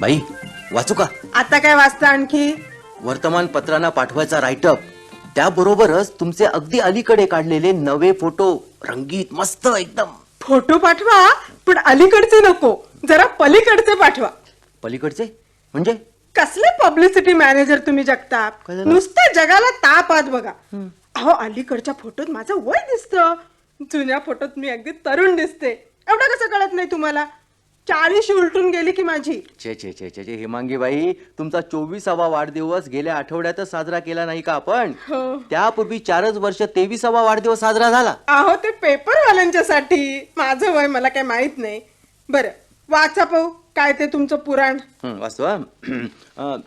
बाई वाचू का? आता काय वाचता आणखी? वर्तमानपत्रांना पाठवायचा राईटअप त्याबरोबरच तुमचे अगदी अलीकडे काढलेले नवे फोटो रंगीत मस्त एकदम. फोटो पाठवा पण अलीकडचे नको. जरा पलीकडचे पाठवा. पलीकडचे? म्हणजे? कसले पब्लिसिटी मॅनेजर तुम्ही जगताप? नुसतं जगाला ताप आत बघा. अहो अलीकडच्या फोटोत माझं वय दिसतं. जुन्या फोटोत मी अगदी तरुण दिसते. एवढं कसं कळत नाही तुम्हाला? चाळीशी उलटून गेली की माझी. छे छे छे छे छे हेमांगी बाई तुमचा चोवीसावा वाढदिवस गेल्या आठवड्यातच साजरा केला नाही का आपण? हो. त्यापूर्वी चारच वर्ष तेविसावा वाढदिवस साजरा झाला. अहो ते पेपरवाल्यांच्या साठी माझं वय मला काय माहीत नाही. बरं वाचा पाहू काय ते तुमचं पुराण. हं, हा. अं,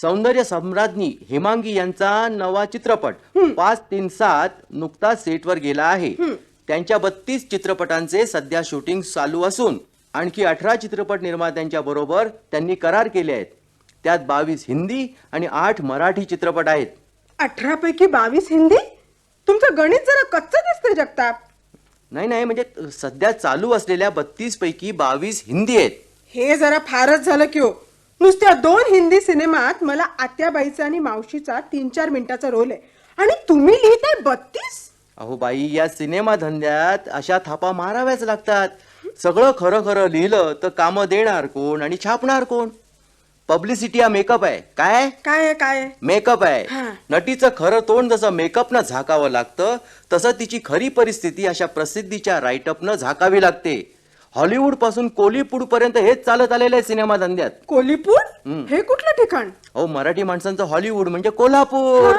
सौंदर्य सम्राज्ञी हेमांगी यांचा नवा चित्रपट पाच तीन सात नुकताच सेटवर गेला आहे. त्यांच्या बत्तीस चित्रपटांचे सध्या शूटिंग चालू असून आणखी अठरा चित्रपट निर्मात्यांच्या बरोबर त्यांनी करार केले आहेत. त्यात बावीस हिंदी आणि आठ मराठी चित्रपट आहेत. अठरा पैकी बावीस हिंदी? तुमचं गणित जरा कच्च दिसतंय जगताप. नाही नाही म्हणजे सध्या चालू असलेल्या बत्तीस पैकी बावीस हिंदी आहेत. हे जरा फारच झालं की हो. नुसत्या दोन हिंदी सिनेमात मला आत्याबाईचा आणि मावशीचा तीन चार मिनिटाचा रोल आहे. आणि तुम्ही लिहिताय बत्तीस? अहो बाई या सिनेमा धंद्यात अशा थापा माराव्याच लागतात. सगळं खरं खरं लिहिलं तर कामं देणार कोण आणि छापणार कोण? पब्लिसिटी हा मेकअप आहे. काय? काय आहे काय आहे? मेकअप आहे. हा. नटीचं खरं तोंड जसं मेकअपनं झाकावं लागतं तसं तिची खरी परिस्थिती अशा प्रसिद्धीच्या राईटअपनं झाकावी लागते. हॉलिवूडपासून कोलिवूड पर्यंत हेच चालत आलेलं आहे सिनेमा धंद्यात. कोल्हापूर हे कुठलं ठिकाण? अहो मराठी माणसांचं हॉलिवूड म्हणजे कोल्हापूर.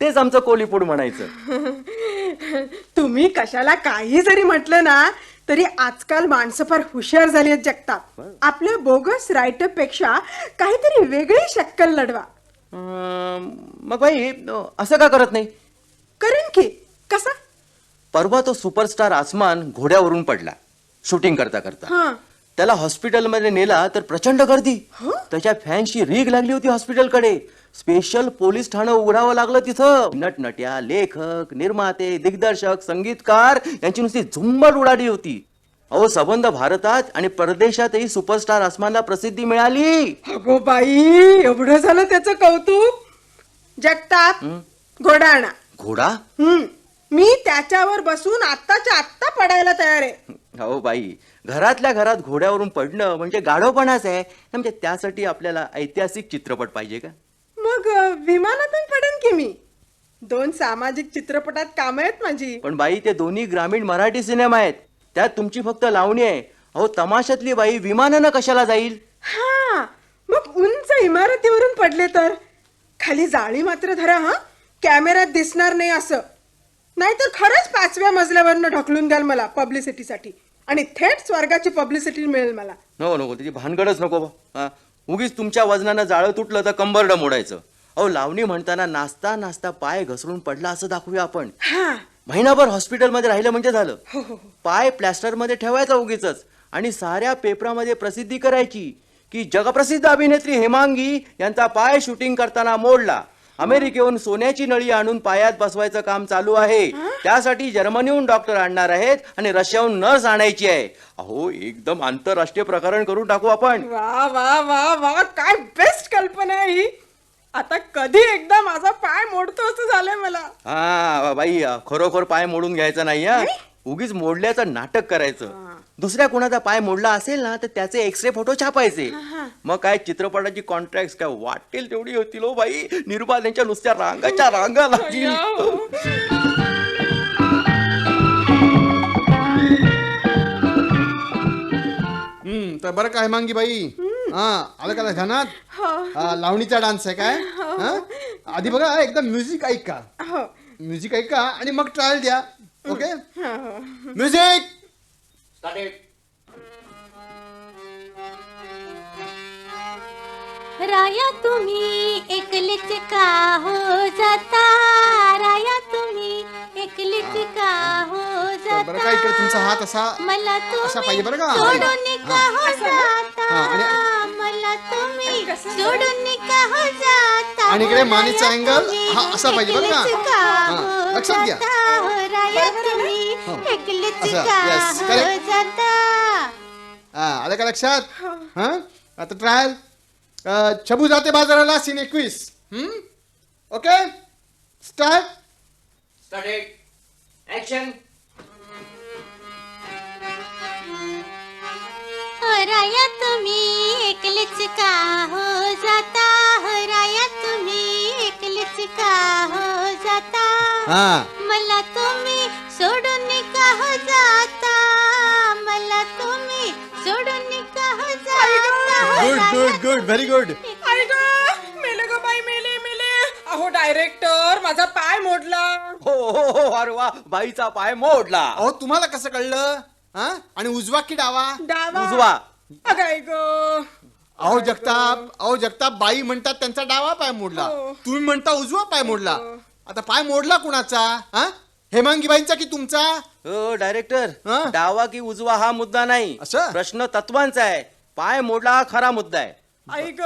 तेच आमचं कोलिवूड म्हणायचं. तुम्ही कशाला काही जरी म्हटलं ना तरी आजकाल माणसं फार हुशार झाली आहेत जगताप. आपल्या बोगस रायटरपेक्षा काहीतरी वेगळी शक्कल लढवा. अं, मग बाई असं का करत नाही? करेन की? कसा? परवा तो सुपरस्टार आसमान घोड्यावरून पडला. शूटिंग करता करता. त्याला हॉस्पिटलमध्ये नेला तर प्रचंड गर्दी? त्याच्या फॅनशी रीग लागली होती हॉस्पिटलकडे. स्पेशल पोलीस ठाणं उघडावं लागलं तिथं. नटनट्या लेखक निर्माते दिग्दर्शक संगीतकार यांची नुसती झुंबड उडाली होती. अहो संबंध भारतात आणि परदेशातही सुपरस्टार आसमानला प्रसिद्धी मिळाली. अगो बाई एवढं झालं त्याचं कौतुक? जगताप घोडा आणा घोडा? मी त्याच्यावर बसून आत्ताच्या आत्ता पडायला तयार आहे. हो बाई. घरातल्या घरात घोड्यावरून पडणं म्हणजे गाढवपणाच आहे. म्हणजे त्यासाठी आपल्याला ऐतिहासिक चित्रपट पाहिजे का? मग अ, विमानातून पडेन की मी? दोन सामाजिक चित्रपटात काम आहेत माझी. पण बाई ते दोन्ही ग्रामीण मराठी सिनेमा आहेत. त्यात तुमची फक्त लावणी आहे. अहो तमाशातली बाई विमानानं कशाला जाईल? हा मग उंच इमारतीवरून पडले तर? खाली जाळी मात्र धरा हा? कॅमेऱ्यात दिसणार नाही असं. नाहीतर खरंच पाचव्या मजल्यावरनं ढकलून द्याल मला पब्लिसिटीसाठी आणि थेट स्वर्गाची पब्लिसिटी मिळेल मला. नको नको त्याची भानगडच नको बा. हा. उगीच तुमच्या वजनानं जाळं तुटलं तर कंबरडं मोडायचं अहो लावणी म्हणताना नाचता नाचता पाय घसरून पडला असं दाखवूया आपण. हा. महिनाभर हॉस्पिटलमध्ये राहिलं म्हणजे झालं. हो हो हो. पाय प्लॅस्टरमध्ये ठेवायचा उगीच आणि साऱ्या पेपरामध्ये प्रसिद्धी करायची की जगप्रसिद्ध अभिनेत्री हेमांगी यांचा पाय शूटिंग करताना मोडला. अमेरिकेहून सोन्याची नळी आणून पायात बसवायचं काम चालू आहे. त्यासाठी जर्मनीहून डॉक्टर आणणार आहेत आणि रशियाहून नर्स आणायची आहे. अहो एकदम आंतरराष्ट्रीय प्रकरण करून टाकू आपण. वा वा वा वा काय बेस्ट कल्पना आहे ही. आता कधी एकदा माझा पाय मोडतो असं झालंय मला. हा बाई खरोखर पाय मोडून घ्यायचा नाही हा. उगीच मोडल्याचं नाटक करायचं. दुसऱ्या कोणाचा पाय मोडला असेल ना तर त्याचे एक्सरे फोटो छापायचे. मग काय चित्रपटाची कॉन्ट्रॅक्ट काय वाटेल तेवढी होतील हो बाई. निर्मात्यांच्या नुसत्या रांगाच्या रांगा लागतील हम्म तर बरं काय मांगी बाई? हा आलं का ध्यानात? हा, लावणीचा डान्स आहे काय? हा? आधी बघा एकदम म्युझिक ऐका. हो. म्युझिक ऐका आणि मग ट्रायल द्या. Okay music! राया तुम्ही एक का हो जाता। राया तुम्ही एक का हो जाता बरं का इकडे तुमचा जाता हात असा मला असा तुम्ही पाहिजे बरं का? सोडून का हो जाता? आणि- तुम्ही सोडून का हो जाता. आणि इकडे हो मानेचा तुम्ही, हा असा पाहिजे बरं का? हा, हो लक्षात घ्या. जाता हो असं, yes, हो correct. हा आलं का लक्षात? हा. आता ट्रायल छबू जाते बाजाराला सीन एकवीस. हम्म ओके स्टार्ट ऍक्शन हो राया तुम्ही हा. मला तुम्ही सोडून का हो जाता. मला तुम्ही सोडून का हो जाता हो good good good very good आई ग. मेले ग बाई मेले मेले. अहो डायरेक्टर माझा पाय मोडला. हो हो हो अरे वा बाईचा पाय मोडला. अहो तुम्हाला कसं कळलं? हा? आणि उजवा की डावा? डावा. उजवा. अगं आई ग. अहो जगताप अहो जगताप बाई म्हणतात त्यांचा डावा पाय मोडला. हो. तुम्ही म्हणता उजवा पाय मोडला. आता पाय मोडला कुणाचा? हा? हेमांगी बाईंचा की तुमचा? हो डायरेक्टर हा? डावा की उजवा हा मुद्दा नाही. असं? प्रश्न तत्वांचा आहे. पाय मोडला हा खरा मुद्दा आहे. आई ग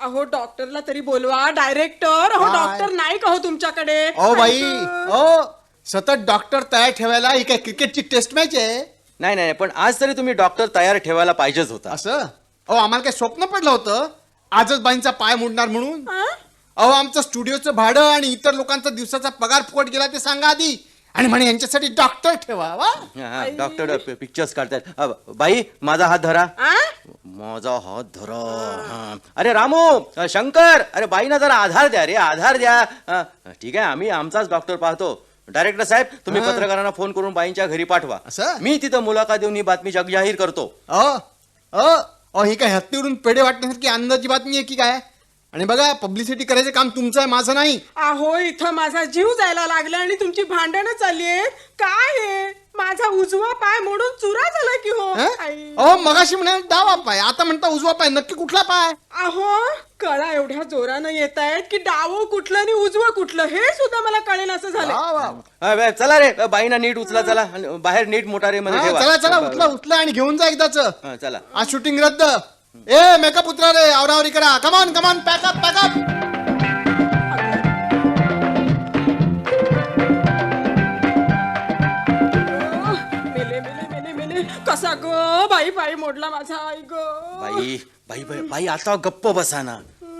अहो डॉक्टरला तरी बोलवा. डायरेक्टर अहो काय? डॉक्टर नाही का हो तुमच्याकडे. अहो बाई आई गं. अहो सतत डॉक्टर तयार ठेवायला ही काय क्रिकेटची टेस्ट मॅच आहे? नाही नाही पण आज तरी तुम्ही डॉक्टर तयार ठेवायला पाहिजेच होता. असं? अहो आम्हाला काय स्वप्न पडलं होतं? आजच बाईंचा पाय मोडणार म्हणून? हा? अहो आमचं स्टुडिओचं भाडं आणि इतर लोकांचा दिवसाचा पगार फुकट गेला ते सांगा आधी. आणि म्हणे यांच्यासाठी डॉक्टर ठेवा वा. हा, डॉक्टर पिक्चर्स काढतात. अ, बाई माझा हात धरा? माझा हात धरा. हा. अरे रामू अ, शंकर अरे बाईना जरा आधार द्या रे आधार द्या. अ, ठीक आहे आम्ही आमचाच डॉक्टर पाहतो. डायरेक्टर साहेब तुम्ही. पत्रकारांना फोन करून बाईंच्या घरी पाठवा. असं? मी तिथं मुलाखत देऊन ही बातमी जगजाहीर करतो. अ अ अ ही काय हत्तीवरून पेढे वाटण्यासारखी आनंदाची बातमी आहे की काय? आणि बघा पब्लिसिटी करायचं काम तुमचं आहे माझं नाही. अहो इथं माझा जीव जायला लागला आणि तुमची भांडणं चालली आहेत काय आहे माझा उजवा पाय मोडून चुरा झाला की हो? हं? आई. अहो मगाशी म्हणाल डावा पाय. आता म्हणता उजवा पाय. नक्की कुठला पाय? अहो कळा एवढ्या जोरानं येत आहेत की डावं कुठलं आणि उजवं कुठलं? हे सुद्धा मला कळेल असं झालं वा, वा. अ, बे, चला रे. बाईना नीट उचला चला. आणि बाहेर नीट मोटारे मध्ये हा, ठेवा. चला चला. उचला उचला आणि घेऊन जा एकदाच. हा, चला. आज शूटिंग रद्द. ए मेकअप उतरा रे आवरावरी करा कमान कमान पॅकअप पॅकअप मेले मेले मेले मेले. कसा ग बाई पाय मोडला माझा आई ग. बाई बाई बाई बाई आता गप्प बसा ना.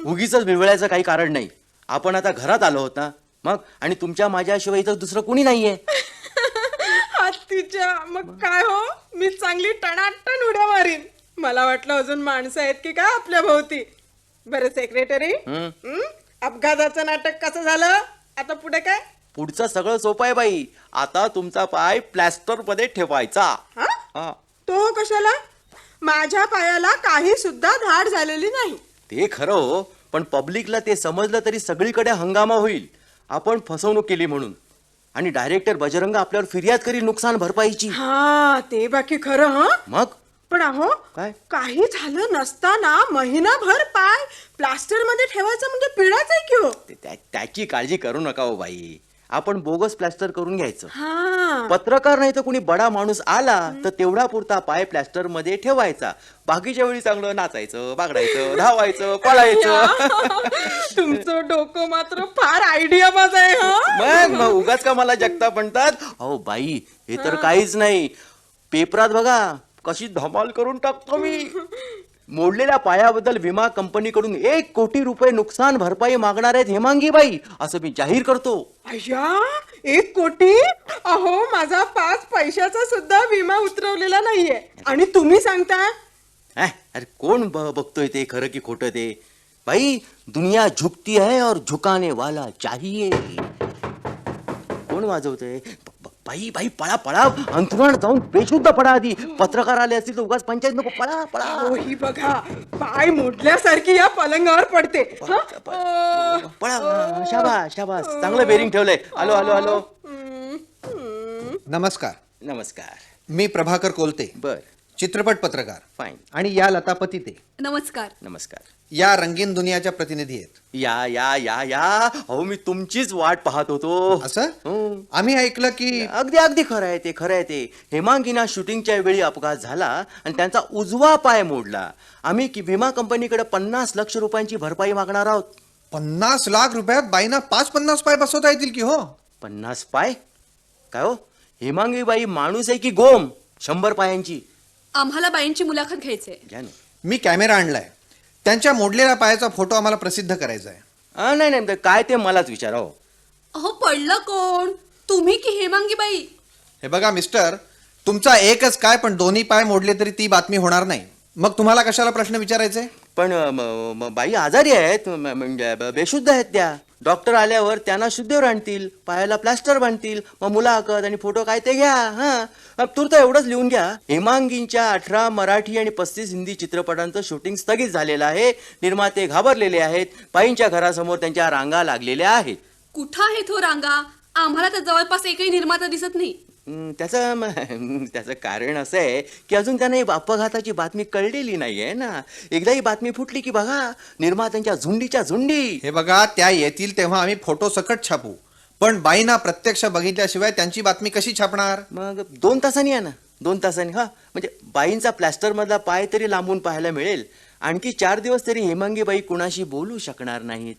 उगीच बिळबिळायचं काही कारण नाही. आपण आता घरात आलो होत ना मग? आणि तुमच्या माझ्याशिवाय इथं दुसरं कोणी नाहीये. हत्तीच्या मग काय हो? मी चांगली टणाटण उड्या मारीन. मला वाटलं अजून माणसं आहेत की काय आपल्या भोवती. बरं सेक्रेटरी हं? अपघाताचं नाटक कसं झालं? आता पुढे काय? पुढचं सगळं सोपं आहे बाई. आता तुमचा पाय प्लॅस्टरमध्ये ठेवायचा. हा? हा. तो कशाला? माझ्या पायाला काही सुद्धा धाड झालेली नाही. ते खरं हो पण पब्लिकला ते समजलं तरी सगळीकडे हंगामा होईल. आपण फसवणूक केली म्हणून. आणि डायरेक्टर बजरंग आपल्यावर फिर्याद करील नुकसान भरपाईची. हा ते बाकी खरं हं? मग? पण अहो काय? काही झालं नसताना महिनाभर पाय प्लास्टरमध्ये ठेवायचं म्हणजे पिढाच आहे की हो ते- त्या- त्याची काळजी करू नका हो बाई. आपण बोगस प्लॅस्टर करून घ्यायचं. हा. पत्रकार नाही तर कुणी बडा माणूस आला तर तेवढा पुरता पाय प्लॅस्टरमध्ये ठेवायचा. बाकीच्या वेळी चांगलं नाचायचं बागडायचं धावायचं पळायचं. तुमचं डोकं मात्र फार आयडिया बाज आहे हा? मग मग उगाच का मला जगता म्हणतात? अहो बाई हे तर काहीच नाही. पेपरात बघा. कशी धमाल करून टाकतो मी? मोडलेल्या पायाबद्दल विमा कंपनीकडून एक कोटी रुपये नुकसान भरपाई मागणार आहेत हेमांगी बाई असं मी जाहीर करतो. अय्या एक कोटी? अहो माझा पाच पैशाचा सुद्धा विमा उतरवलेला नाहीये. आणि तुम्ही सांगता अरे कोण ब- बघतोय ते? खरं की खोटं ते? भाई दुनिया झुकती है और झुकाने वाला चाहिए. कोण वाजवतंय? बाई बाई पळा पळा. अंथरुणात जाऊन बेशुद्ध पडा आधी. पत्रकार आले असतील तर उगाच पंचायत नको. पळा पळा. ही बघा पाय मोडल्यासारखी या पलंगावर पडते. हं? पळा. शाबास शाबास. चांगलं बेरिंग ठेवलंय. आलो आलो आलो. नमस्कार. नमस्कार. मी प्रभाकर कोलते. बर. चित्रपट पत्रकार. फाईन आणि या लतापती ते. नमस्कार. नमस्कार. या रंगीन दुनियाच्या प्रतिनिधी आहेत. या या या या. अहो मी तुमचीच वाट पाहत होतो. असं? हं. आम्ही ऐकलं की अगदी अगदी खरं आहे ते खरं आहे ते. हेमांगीना शूटिंगच्या वेळी अपघात झाला आणि त्यांचा उजवा पाय मोडला. आम्ही की विमा कंपनीकडे पन्नास लक्ष रुपयांची भरपाई मागणार आहोत. पन्नास लाख रुपयात बाईना पाच पन्नास पाय बसवता येतील की हो? पन्नास पाय? काय हो? हेमांगी बाई माणूस आहे की गोम? शंभर पायांची. आम्हाला बाईंची मुलाखत घ्यायची आहे घ्या ना. मी कॅमेरा आणलाय. त्यांच्या मोडलेल्या पायाचा फोटो आम्हाला प्रसिद्ध करायचा आहे नाही नाही काय ते मलाच विचारा हो. अहो पडलं कोण? तुम्ही की हेमांगी बाई हे बघा मिस्टर तुमचा एकच काय पण दोन्ही पाय मोडले तरी ती बातमी होणार नाही. मग तुम्हाला कशाला प्रश्न विचारायचे पण अ, म, म, बाई आजारी आहेत म, म्हणजे ब- बेशुद्ध आहेत त्या. डॉक्टर आल्यावर त्यांना शुद्धीवर आणतील पायाला प्लास्टर बांधतील मग मुलाखत आणि फोटो काय ते घ्या हा. तूर्त एवढंच लिहून घ्या. हेमांगींच्या अठरा मराठी आणि पस्तीस हिंदी चित्रपटांचं शूटिंग स्थगित झालेलं आहे. निर्माते घाबरलेले आहेत. बाईंच्या घरासमोर त्यांच्या रांगा लागलेल्या आहेत. कुठं आहे तो रांगा? आम्हाला तर जवळपास एकही निर्माता दिसत नाही. त्याचं त्याचं कारण असं आहे की अजून त्यांना ही अपघाताची बातमी कळलेली नाही आहे ना. एकदा ही बातमी फुटली की बघा निर्मात्यांच्या झुंडीच्या झुंडी. हे बघा त्या येतील तेव्हा आम्ही फोटो सकट छापू. पण बाईंना प्रत्यक्ष बघितल्याशिवाय त्यांची बातमी कशी छापणार? मग दोन तासांनी या ना. दोन तासांनी हा. म्हणजे बाईंचा प्लॅस्टर मधला पाय तरी लांबून पाहायला मिळेल. आणखी चार दिवस तरी हेमांगी बाई कुणाशी बोलू शकणार नाहीत.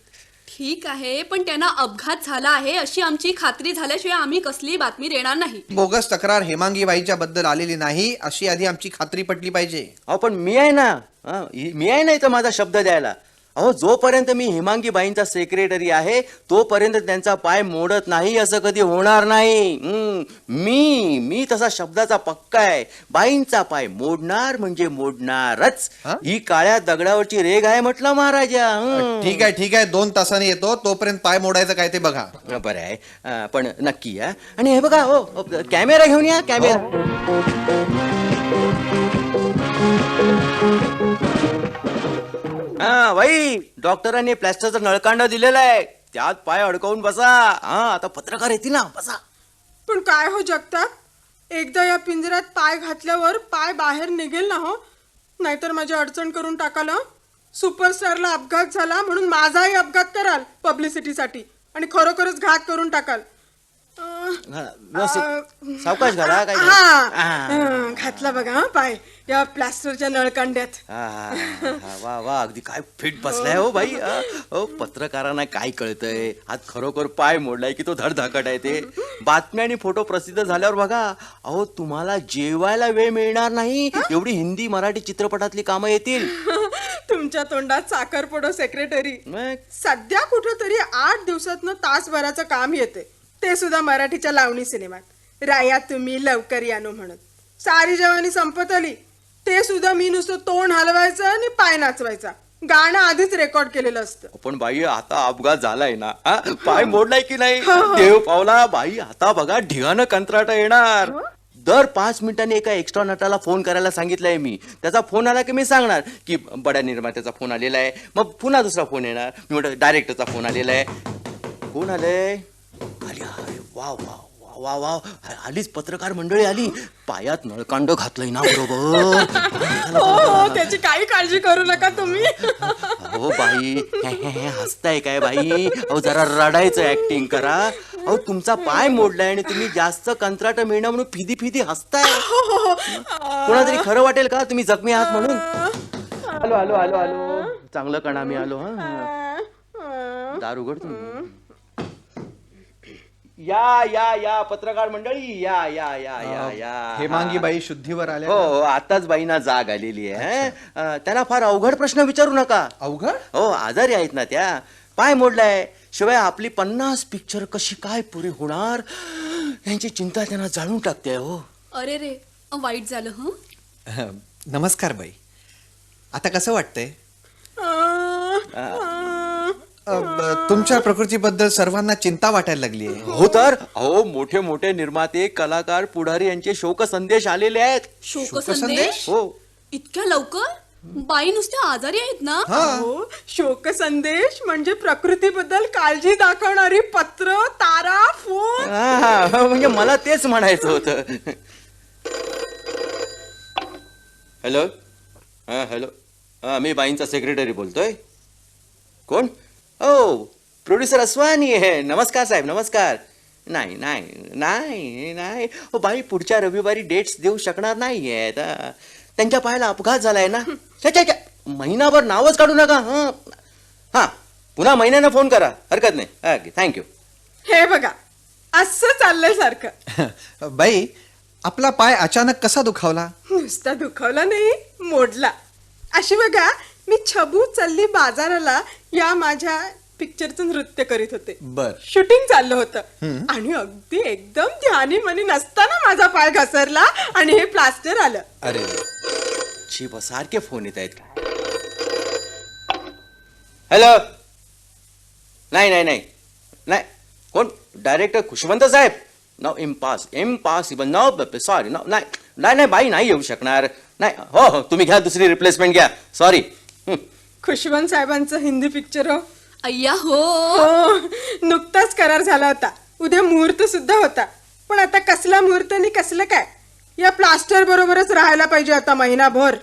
ठीक आहे पण त्यांना अपघात झाला आहे अशी आमची खात्री झाल्याशिवाय आम्ही कसली बातमी देणार नाही. बोगस तक्रार हेमांगी बाईच्या बद्दल आलेली नाही अशी आधी आमची खात्री पटली पाहिजे. अहो पण मी आहे ना. हा, ही- मी आहे ना इथं माझा शब्द द्यायला. अहो जोपर्यंत मी हेमांगी बाईंचा सेक्रेटरी आहे तोपर्यंत त्यांचा पाय मोडत नाही असं कधी होणार नाही. मी मी तसा शब्दाचा पक्का आहे. बाईंचा पाय मोडणार म्हणजे मोडणारच. हा? काळ्या दगडावरची रेग आहे म्हटलं महाराजा. ठीक आहे ठीक आहे. दोन तासांनी येतो. तोपर्यंत पाय मोडायचं काय ते बघा. बरं आहे. पण नक्की या. आणि हे बघा हो हो, कॅमेरा घेऊन या कॅमेरा. हा भाई डॉक्टरांनी प्लॅस्टरचा नळकांड दिलेला आहे. त्यात पाय अडकवून बसा. हा आता पत्रकार येतील ना बसा. पण काय हो जगताप? एकदा या पिंजऱ्यात पाय घातल्यावर पाय बाहेर निघेल ना हो? नाहीतर माझी अडचण करून टाकाल हं? सुपरस्टारला अपघात झाला म्हणून माझाही अपघात कराल पब्लिसिटीसाठी. आणि खरोखरच घात करून टाकाल. अं, हा, व्यवस्थित. सावकाश घाला काय हा. हा. हं, घातला बघा हा पाय. या प्लास्टरच्या नळकांड्यात. हा, हा, हा, वा वा. अगदी काय फिट बसलाय हो बाई. हा. हो पत्रकारांना काय कळतंय? आज खरोखर पाय मोडलाय की तो धडधाकट आहे ते. बातम्या आणि फोटो प्रसिद्ध झाल्यावर बघा अहो तुम्हाला जेवायला वेळ मिळणार नाही. एवढी हिंदी मराठी चित्रपटातली कामं येतील. तुमच्या तोंडात साखर पडो सेक्रेटरी मग? सध्या कुठंतरी आठ दिवसातनं तासभराचं काम येते ते सुद्धा मराठीच्या लावणी सिनेमात. राया तुम्ही लवकर यानो म्हणत. सारी जवानी संपत आली. ते सुद्धा मी नुसतं तोंड हलवायचं आणि पाय नाचवायचा. गाणं आधीच रेकॉर्ड केलेलं असतं. पण बाई आता अपघात झालाय ना? पाय मोडलाय की नाही? देव पावला बाई आता बघा ढिगानं कंत्राट येणार. दर पाच मिनिटांनी एका एक्स्ट्रा नटाला फोन करायला सांगितलंय मी. त्याचा फोन आला की मी सांगणार की बड्या निर्मात्याचा फोन आलेला आहे मग पुन्हा दुसरा फोन येणार. मी म्हणतो डायरेक्टरचा फोन आलेला आहे कोण आलंय? आली अरे वा वा वा वा आलीच पत्रकार मंडळी आली. पायात नळकांड घातलंय ना बरोबर. हो हो त्याची काही काळजी करू नका तुम्ही. हो बाई हे, हे, हे, हसताय काय बाई? अहो जरा रडायचं ऍक्टिंग करा. अहो तुमचा पाय मोडलाय आणि तुम्ही जास्त कंत्राट मिळणं म्हणून फिदी फिदी हसताय कोणातरी खरं वाटेल का? तुम्ही जखमी आहात म्हणून. आलो आलो आलो आलो चांगलं कणा मी आलो हा. दार उघडतो या या या पत्रकार मंडळी या या या या या. हेमांगी बाई शुद्धीवर आल्या हो हो, आताच बाईंना जाग आलेली आहे अं, त्यांना फार अवघड प्रश्न विचारू नका. अवघड? हो आजारी आहेत ना त्या. पाय मोडलाय. शिवाय आपली पन्नास पिक्चर कशी काय पुरी होणार? यांची चिंता त्यांना जाळून टाकते हो. अरे रे वाईट झालं हं? नमस्कार बाई. आता कसं वाटतंय? तुमच्या प्रकृतीबद्दल सर्वांना चिंता वाटायला लागली आहे. हो तर? अहो मोठे मोठे निर्माते कलाकार पुढारी यांचे शोक संदेश आलेले आहेत. शोक? संदेश हो. इतक्या लवकर? बाई नुसत्या आजारी आहेत ना? हो. शोक संदेश म्हणजे प्रकृतीबद्दल काळजी दाखवणारी पत्र तारा फोन. हा, म्हणजे मला तेच म्हणायचं होतं. हॅलो हा हॅलो हा मी बाईंचा सेक्रेटरी बोलतोय. कोण? हो प्रोड्युसर अस्वानी आहे. नमस्कार साहेब नमस्कार. नाही नाही नाही नाही. हो बाई पुढच्या रविवारी डेट्स देऊ शकणार नाही आहेत. त्यांच्या पायाला अपघात झालाय ना? छे, छे, छे. महिनाभर नावच काढू नका हां. हां पुन्हा महिन्यानं फोन करा. हरकत नाही. ओके थँक्यू हे बघा असं चाललंय सारखं. बाई आपला पाय अचानक कसा दुखावला? नुसता दुखवला नाही मोडला. अशी बघा मी छबू चालली बाजाराला या माझ्या पिक्चरचं नृत्य करीत होते. बर. शूटिंग चाललं होतं. आणि अगदी एकदम ध्यानी मनी नसताना माझा पाय घसरला आणि हे प्लास्टर आलं. अरे. बा सारखे फोन येत आहेत हॅलो नाही नाही नाही. नाही. कोण? डायरेक्टर खुशवंत साहेब. No impossible impossible no sorry no नाही. नाही नाही बाई नाही येऊ शकणार. नाही हो हो तुम्ही घ्या दुसरी रिप्लेसमेंट घ्या. सॉरी खुशवंत साहेबांचं हिंदी पिक्चर हो. अय्या हो. हो. नुकताच करार झाला होता. उद्या मुहूर्त सुद्धा होता. पण आता कसला मुहूर्त आणि कसलं काय? या प्लास्टर बरोबरच राहायला पाहिजे आता महिनाभर.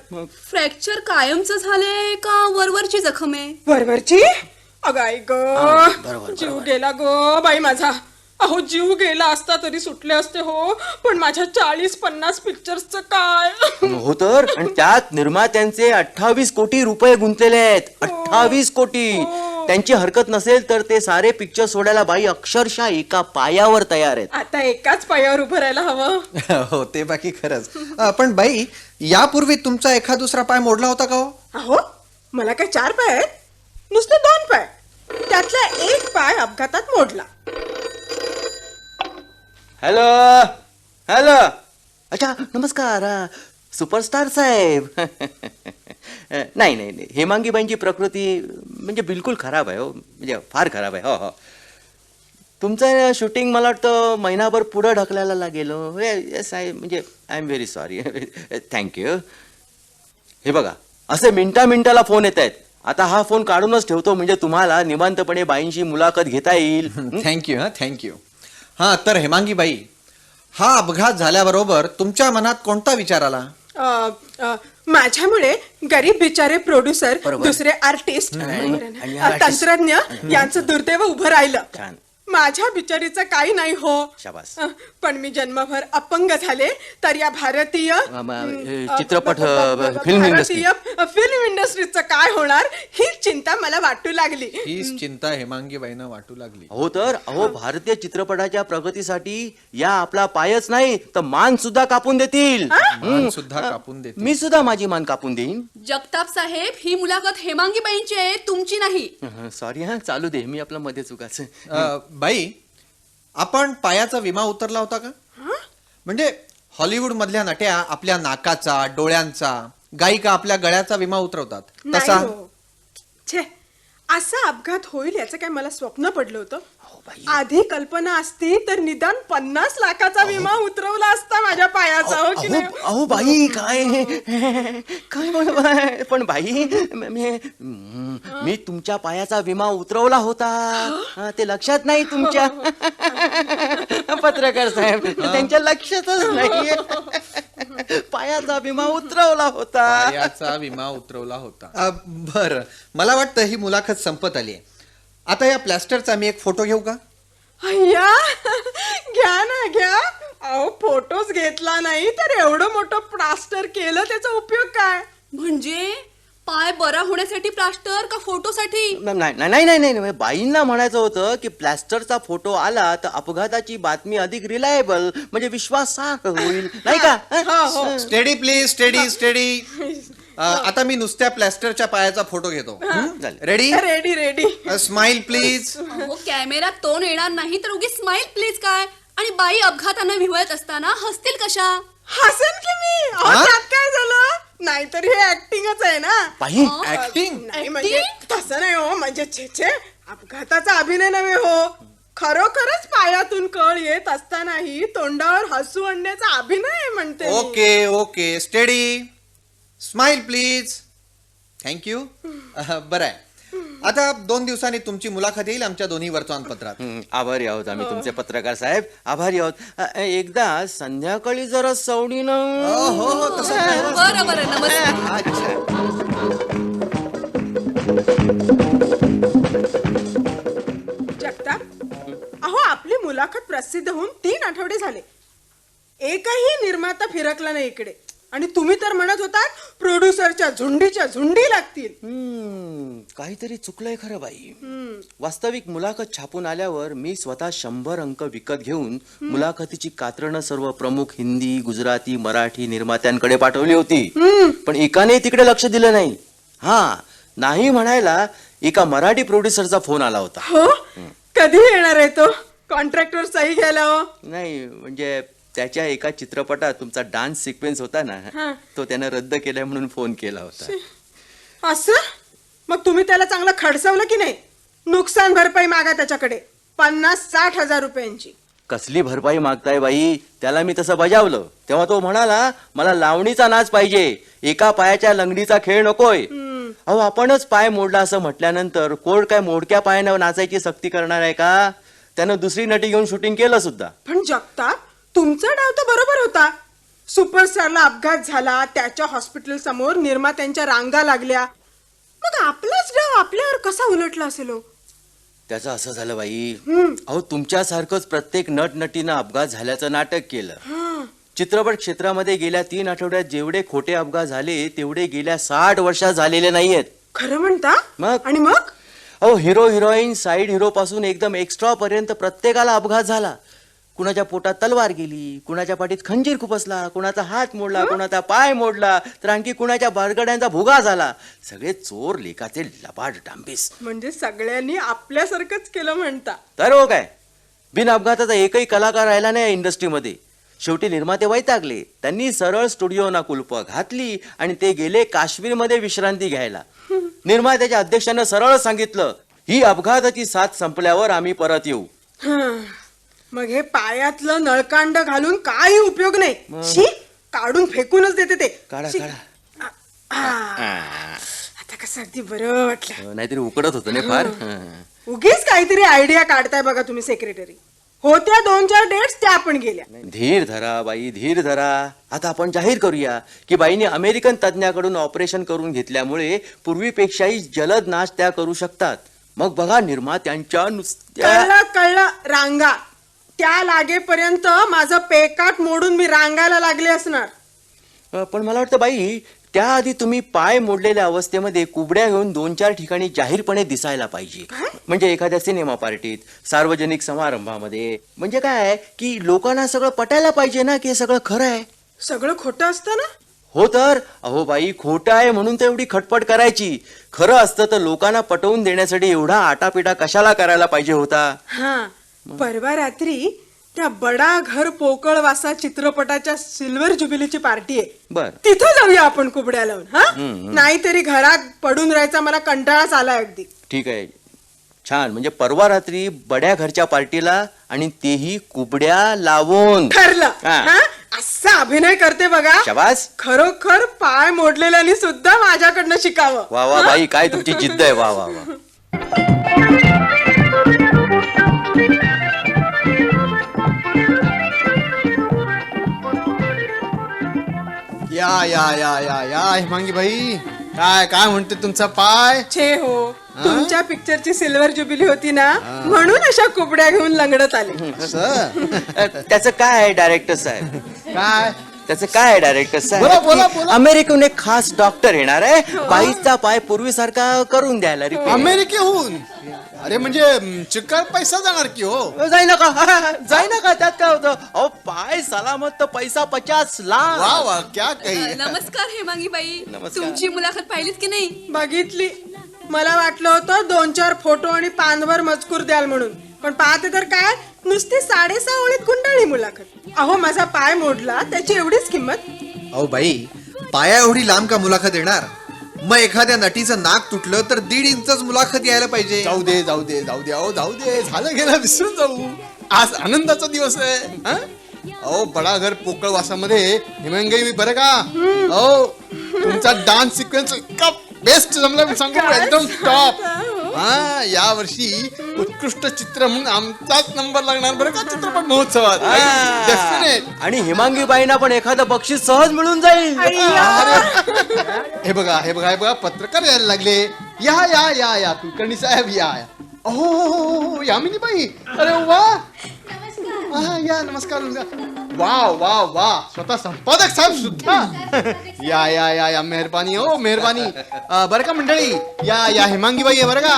फ्रॅक्चर कायमचं झाले का वरवरची जखम आहे? वरवरची? अगं आई ग. जीव गेला ग बाई माझा. अहो जीव गेला असता तरी सुटले असते हो पण माझ्या चाळीस पन्नास पिक्चर्सचं काय? हो तर आणि त्यात निर्मात्यांचे अठ्ठावीस कोटी रुपये गुंतलेले आहेत. अठ्ठावीस कोटी. त्यांची हरकत नसेल तर ते सारे पिक्चर सोडायला बाई अक्षरशः एका पायावर तयार आहेत. आता एकाच पायावर उभं राहायला हवं. हो ते बाकी खरंच. अ, पण बाई यापूर्वी तुमचा एखाद दुसरा पाय मोडला होता का हो? अहो मला काय चार पाय आहेत? नुसते दोन पाय. त्यातला एक पाय अपघातात मोडला. हॅलो हॅलो अच्छा नमस्कार. हा, सुपरस्टार साहेब. नाही नाही नाही. हेमांगीबाईंची प्रकृती म्हणजे बिलकुल खराब आहे हो. म्हणजे फार खराब आहे. हो हो. तुमचं शूटिंग मला वाटतं महिनाभर पुढं ढकलायला लागेल हो. येस आय म्हणजे I am very sorry thank you हे बघा असे मिनटा मिनिटाला फोन येत आहेत. आता हा फोन काढूनच ठेवतो. म्हणजे तुम्हाला निवांतपणे बाईंशी मुलाखत घेता येईल. थँक्यू हा थँक्यू हा तर हेमांगी बाई हा अपघात झाल्याबरोबर तुमच्या मनात कोणता विचार आला अ, अ, माझ्यामुळे गरीब बिचारे प्रोड्युसर बरोबर. दुसरे आर्टिस्ट आणि. तंत्रज्ञ यांचं दुर्दैव उभं राहिलं छान माझ्या बिचारीचं काही नाही हो. शाबास. अ, पण मी जन्मभर अपंग झाले तर या भारतीय म- म- अ, चित्रपट, अ, industry. भारतीय फिल्म इंडस्ट्रीचं काय होणार ही चिंता मला वाटू लागली. हीच चिंता हेमांगी बाईनं वाटू लागली. हो तर अहो भारतीय चित्रपटाच्या प्रगतीसाठी या आपला पायच नाही तर मान सुद्धा कापून देतील. मान सुद्धा कापून देते मी सुद्धा माझी मान कापून देईन. जगताप साहेब ही मुलाखत हेमांगी बाईंची आहे तुमची नाही. सॉरी हा चालू दे मी आपलं मध्ये चुकाच अ, बाई आपण पायाचा विमा उतरला होता का? म्हणजे हॉलिवूड मधल्या नट्या आपल्या नाकाचा डोळ्यांचा गायिका आपल्या गळ्याचा विमा उतरवतात. नाही तसा? हो. छे असा अपघात होईल याचं काय मला स्वप्न पडलं होतं. आधी कल्पना असती तर निदान पन्नास लाखाचा विमा उतरवला असता माझ्या पायाचा हो की अहो नाही? अहो बाई काय? काय बोल पण बाई म- मी मी तुमच्या पायाचा विमा उतरवला होता. ते लक्षात नाही तुमच्या? पत्रकार साहेब त्यांच्या लक्षातच नाही. पायाचा विमा उतरवला होता. पायाचा विमा उतरवला होता. बर. मला वाटतं ही मुलाखत संपत आली आहे. आता या प्लॅस्टरचा मी एक फोटो घेऊ का? अय्या घ्या ना घ्या. अहो फोटोज घेतला नाही तर एवढं मोठं प्लास्टर केलं त्याचा उपयोग काय? म्हणजे पाय बरा होण्यासाठी प्लास्टर का फोटोसाठी नाही नाही नाही नाही नाही. बाईंना म्हणायचं होतं की प्लॅस्टरचा फोटो आला तर अपघाताची बातमी अधिक रिलायबल म्हणजे विश्वासार्ह होईल. नाही का? स्टेडी प्लीज स्टेडी स्टेडी आता मी नुसत्या प्लॅस्टरच्या पायाचा फोटो घेतो. Ready ready ready smile please कॅमेरात तोंड येणार नाही तर उगी स्माइल प्लीज काय? आणि बाई अपघातानं विवळत असताना हसतील कशा? हसन की मी? अहो, हा? त्यात काय झालं? नाहीतर हे ऍक्टिंगच आहे ना. बाई ऍक्टिंग नाही म्हणजे तसं नाही हो म्हणजे छे छे अपघाताचा अभिनय नव्हे हो. खरोखरच पायातून कळ येत असतानाही तोंडावर हसू आणण्याचा अभिनय आहे म्हणते मी. Okay okay steady smile please thank you बरं आहे. आता दोन दिवसांनी तुमची मुलाखत येईल आमच्या दोन्ही वर्तमानपत्रात हं, आभारी आहोत आम्ही तुमचे पत्रकार साहेब. आभारी आहोत. अ, एकदा संध्याकाळी जरा सवडीनं हो हो तसं नाही. बरं बरं नमस्कार. अच्छा. जगताप अहो आपली मुलाखत प्रसिद्ध होऊन तीन आठवडे झाले. एकही निर्माता फिरकला नाही इकडे. आणि तुम्ही तर म्हणत होतात प्रोड्युसरच्या झुंडीच्या झुंडी लागतील. हम्म, काहीतरी चुकलंय खरं बाई. वास्तविक मुलाखत छापून आल्यावर मी स्वतः शंभर अंक विकत घेऊन मुलाखतीची कात्रणं सर्व प्रमुख हिंदी गुजराती मराठी निर्मात्यांकडे पाठवली होती. पण एकाने तिकडे लक्ष दिलं नाही. हा नाही म्हणायला एका मराठी प्रोड्युसरचा फोन आला होता. हो? कधी येणार आहे तो? कॉन्ट्रॅक्टवर सही घ्यायला हो? नाही म्हणजे त्याच्या एका चित्रपटात तुमचा डान्स सिक्वेन्स होता. ना तो त्यानं रद्द केलाय म्हणून फोन केला होता. असं? मग तुम्ही त्याला चांगलं खडसवलं की नाही? नुकसान भरपाई मागा त्याच्याकडे. पन्नास साठ हजार रुपयांची. कसली भरपाई मागताय बाई? त्याला मी तसं बजावलं. तेव्हा तो म्हणाला मला लावणीचा नाच पाहिजे. एका पायाच्या लंगडीचा खेळ नकोय. अहो आपणच पाय मोडला असं म्हटल्यानंतर कोर्ट काय मोडक्या पायानं नाचायची सक्ती करणार आहे का? त्यानं दुसरी नटी घेऊन शूटिंग केलं सुद्धा. पण जगताप तुमचा डाव तर बरोबर होता. सुपरस्टारला अपघात झाला त्याच्या हॉस्पिटल समोर निर्मात्यांच्या रांगा लागल्या. मग आपलाच डाव आपल्यावर कसा उलटला असेल हो? त्याचं असं झालं बाई. अहो तुमच्यासारखंच प्रत्येक नट नटीनं अपघात झाल्याचं नाटक केलं. चित्रपट क्षेत्रामध्ये गेल्या तीन आठवड्यात जेवढे खोटे अपघात झाले तेवढे गेल्या साठ वर्षात झालेले नाहीयेत. खरं म्हणता? मग? आणि मग? अहो हिरो हिरोईन साईड हिरो पासून एकदम एक्स्ट्रा पर्यंत प्रत्येकाला अपघात झाला. कुणाच्या पोटात तलवार गेली कुणाच्या पाठीत खंजीर खुपसला कुणाचा हात मोडला कुणाचा पाय मोडला तर आणखी कुणाच्या बारगड्यांचा भुगा झाला. सगळे चोर लेखाचे लबाड डांबीस. म्हणजे सगळ्यांनी आपल्यासारखंच केलं म्हणता. तर हो काय? बिन अपघाताचा एकही कलाकार राहिला नाही या इंडस्ट्रीमध्ये. शेवटी निर्माते वैतागले. त्यांनी सरळ स्टुडिओना कुलप घातली आणि ते गेले काश्मीरमध्ये विश्रांती घ्यायला. निर्मात्याच्या अध्यक्षानं सरळ सांगितलं ही अपघाताची साथ संपल्यावर आम्ही परत येऊ. मग हे पायातलं नळकांड घालून काही उपयोग नाही. शी काढून फेकूनच देते ते. काढा, शी. काढा. आ, आ. आता कसं अगदी बरं वाटलं. अं, नाहीतरी उकडत होतं ना फार? हं. उगीच काहीतरी आयडिया काढताय बघा तुम्ही सेक्रेटरी होत्या दोन चार डेट्स त्या पण गेल्या. धीर धरा बाई धीर धरा. आता आपण जाहीर करूया की बाईने अमेरिकन तज्ञाकडून ऑपरेशन करून घेतल्यामुळे पूर्वीपेक्षाही जलद नाश त्या करू शकतात. मग बघा निर्मात्यांच्या नुसत्या कळलं कळलं. रांगा. त्या लागेपर्यंत माझं पेकाट मोडून मी रांगायला लागले असणार. अ, पण मला वाटतं बाई त्याआधी तुम्ही पाय मोडलेल्या अवस्थेमध्ये कुबड्या घेऊन दोन चार ठिकाणी जाहीरपणे दिसायला पाहिजे. म्हणजे एखाद्या सिनेमा पार्टीत सार्वजनिक समारंभामध्ये. म्हणजे काय की लोकांना सगळं पटायला पाहिजे ना की हे सगळं खरं आहे? सगळं खोटं असतं ना? हो तर अहो बाई खोटं आहे म्हणून तर एवढी खटपट करायची. खरं असतं तर लोकांना पटवून देण्यासाठी एवढा आटापिटा कशाला करायला पाहिजे होता? हा. परवा रात्री त्या बडा घर पोकळवासा चित्रपटाच्या सिल्वर जुबिलीची पार्टी आहे. बर. तिथं जाऊया आपण कुबड्या लावून हा? नाहीतरी घरात पडून राहायचा मला कंटाळाच आलाय अगदी. ठीक आहे. छान. म्हणजे परवा रात्री बड्या घरच्या पार्टीला आणि तेही कुबड्या लावून. ठरलं. असा अभिनय करते बघा. शबास. खरोखर पाय मोडलेल्यानी सुद्धा माझ्याकडनं शिकावं. वा वा बाई काय तुमची जिद्द आहे. वा वा वा. या या या या या हेमांगी भाई. काय काय म्हणते तुमचा पाय? छे हो. तुमच्या पिक्चरची सिल्वर जुबिली होती ना म्हणून अशा कुबड्या घेऊन लंगडत आले. असं? अ, त्याचं काय आहे डायरेक्टर साहेब? काय? त्याचं काय आहे बोला, बोला, साहेब बोला. अमेरिकेहून एक खास डॉक्टर येणार आहे. बाईचा पाय पूर्वीसारखा करून द्यायला रिपेअर अमेरिकेहून? अरे म्हणजे अं, चिक्कार पैसा जाणार की हो? जाई नका जाई नका त्यात काय होतं? अहो पाय सलामत तर पैसा पचास वा लाख. वा क्या काही नमस्कार हेमांगी बाई. नमस्कार. तुमची मुलाखत पाहिलीत की नाही? बघितली. मला वाटलं होतं दोन चार फोटो आणि पानभर मजकूर द्याल म्हणून. पण पाहते तर काय? नुसती साडेसहा ओळीत गुंडाळी मुलाखत. अहो माझा पाय मोडला त्याची एवढीच किंमत? अहो बाई पाया एवढी लांब का मुलाखत येणार? मग एखाद्या नटीचं नाक तुटलं तर दीड इंचच मुलाखत यायला पाहिजे. जाऊ दे जाऊ दे जाऊ दे अहो जाऊ दे. झालं गेलं विसरून जाऊ. आज आनंदाचा दिवस आहे हं? अहो बडा घर पोकळवासामध्ये हेमंगाई मी बरं का? अहो तुमचा डान्स सिक्वेन्स इतका बेस्ट जमला मी सांगू एकदम टॉप हा या वर्षी उत्कृष्ट चित्र म्हणून आमचाच नंबर लागणार बरं का चित्रपट महोत्सवात. डेफिनेट आणि हिमांगी बाईंना पण एखादं बक्षीस सहज मिळून जाईल. हे बघा हे बघा हे बघा पत्रकार यायला लागले. या या या या कुलकर्णी साहेब या या. हो हो, हो, हो, यामिनी बाई अरे वा. हा, या नमस्कार. वा वा वा स्वतः संपादक साहेब सुद्धा. या या या या. मेहरबानी हो मेहरबानी. अं, बरं का मंडळी? या या हेमांगी बाई आहे बरं का.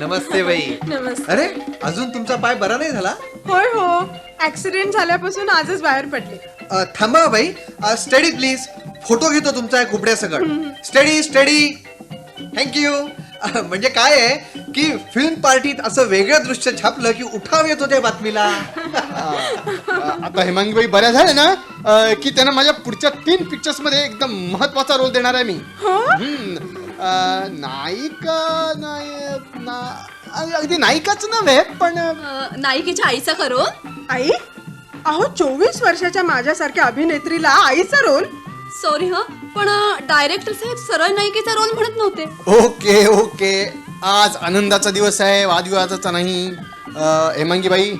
नमस्ते बाई. नमस्ते. अरे अजून तुमचा पाय बरा नाही झाला? होय हो. ऍक्सिडेंट झाल्यापासून आजच बाहेर पडले. अ, थांबा बाई. स्टडी प्लीज फोटो घेतो तुमचा कुबड्या सगळं स्टडी स्टडी थँक्यू म्हणजे काय आहे की फिल्म पार्टीत असं वेगळं दृश्य छापलं की उठाव येतो त्या बातमीला. आता हेमांगी बाई बऱ्या झाल्या ना? अं, की त्यांना माझ्या पुढच्या तीन पिक्चर्समध्ये एकदम महत्त्वाचा रोल देणार आहे मी. हम्म. अं, नायिका नायक ना अगदी नायिकाच नव्हे पण अं, नायिकेच्या आईचा करो आई? अहो चोवीस वर्षाच्या माझ्यासारख्या अभिनेत्रीला आईचा रोल सॉरी ह. पण डायरेक्टर साहेब सरळ नायिकेचा रोल म्हणत नव्हते. Okay okay. आज आनंदाचा दिवस आहे वादविवादाचा नाही. अं, हेमांगी बाई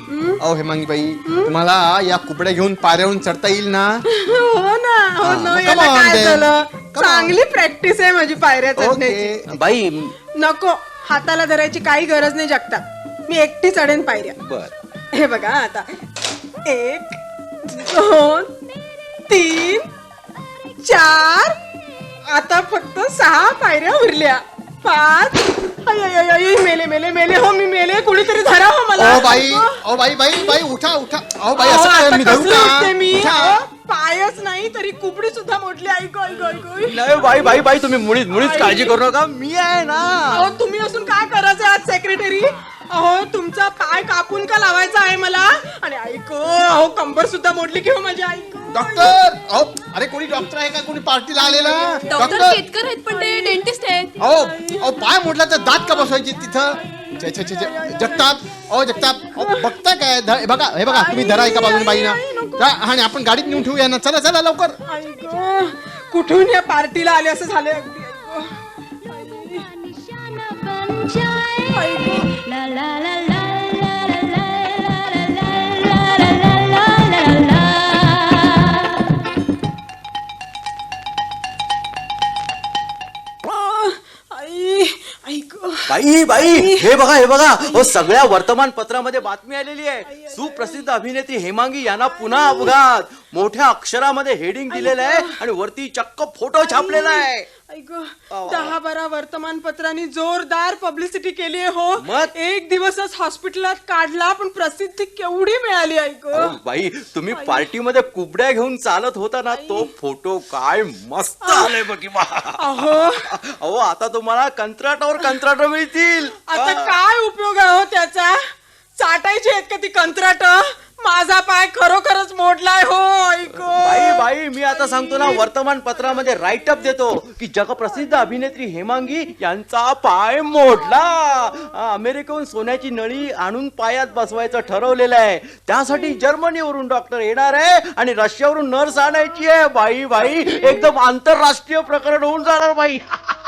अहो हेमांगी बाई तुम्हाला या कुपड्या घेऊन पाऱ्यावरून चढता येईल ना? हो ना. हो हा, ना come याला on काय then. झालं? Come on. चांगली प्रॅक्टिस आहे माझी पायऱ्या चढण्याची. ओके बाई नको. हाताला धरायची काही गरज नाही जगतात मी एकटी चढेन पायऱ्या. बर. हे बघा आता. एक दोन तीन चार. आता फक्त सहा पायऱ्या उरल्या. पाच. अय, अय, अय, अय, मेले मेले मेले. हो मी मेले. कुणीतरी धरा हो मला. ओ बाई ओ बाई बाई बाई उठा उठा. अहो बाई अहो, असं काय आता मी धरू कसलं उठते मी? का अहो, उठा. पायच नाही तरी कुपडी सुद्धा मोडली. ऐकू ऐकू ऐकू. नाही बाई बाई बाई तुम्ही मुळीच मुळीच काळजी करू नका. मी आहे ना. अहो तुम्ही असून काय करायचं आज सेक्रेटरी अहो तुमचा पाय कापून का लावायचा आहे मला? आणि ऐक अहो कंबर सुद्धा मोडली की हो माझी ऐक डॉक्टर अहो अरे कोणी डॉक्टर आहे का? कोणी पार्टीला आलेला डॉक्टर केतकर आहेत पण ते डेंटिस्ट आहेत. अहो अहो पाय मोडला तर दात का बसवायचे तिथं? छे, छे, छे, छे. जगताप. अहो जगताप. अहो बघता काय? ध- हे बघा हे बघा तुम्ही धरा एका बाजूने बाईना. जा, आणि आपण गाडीत नेऊन ठेवूया ना चला चला लवकर. ऐक कुठून या पार्टीला आले? असं झाले अगदी ऐक. आई ऐक बाई बाई हे बघा हे बघा. हो सगळ्या वर्तमानपत्रामध्ये बातमी आलेली आहे. सुप्रसिद्ध अभिनेत्री हेमांगी यांना पुन्हा अपघात. मोठ्या अक्षरामध्ये हेडिंग दिलेलं आहे आणि वरती चक्क फोटो छापलेला आहे. दहा बारा वर्तमानपत्रांनी जोरदार पब्लिसिटी केली आहे हो. मग? एक दिवसच हॉस्पिटलात काढला पण प्रसिद्धी केवढी मिळाली ऐक अहो, बाई तुम्ही पार्टीमध्ये कुबड्या घेऊन चालत होता ना तो फोटो काय मस्त आलाय बघी बा. अहो. अहो आता तुम्हाला कंत्राटावर कंत्राट मिळतील. आता काय उपयोग आहे हो त्याचा? चाटायची आहेत का ती कंत्राट? माझा पाय खरोखरच मोडलाय हो ऐको बाई बाई मी आता सांगतो ना वर्तमानपत्रामध्ये राईटअप देतो की जगप्रसिद्ध अभिनेत्री हेमांगी यांचा पाय मोडला. अ, अमेरिकेहून सोन्याची नळी आणून पायात बसवायचं ठरवलेलं आहे. त्यासाठी जर्मनीवरून डॉक्टर येणार आहे आणि रशियावरून नर्स आणायची आहे. बाई बाई एकदम आंतरराष्ट्रीय प्रकरण होऊन जाणार बाई.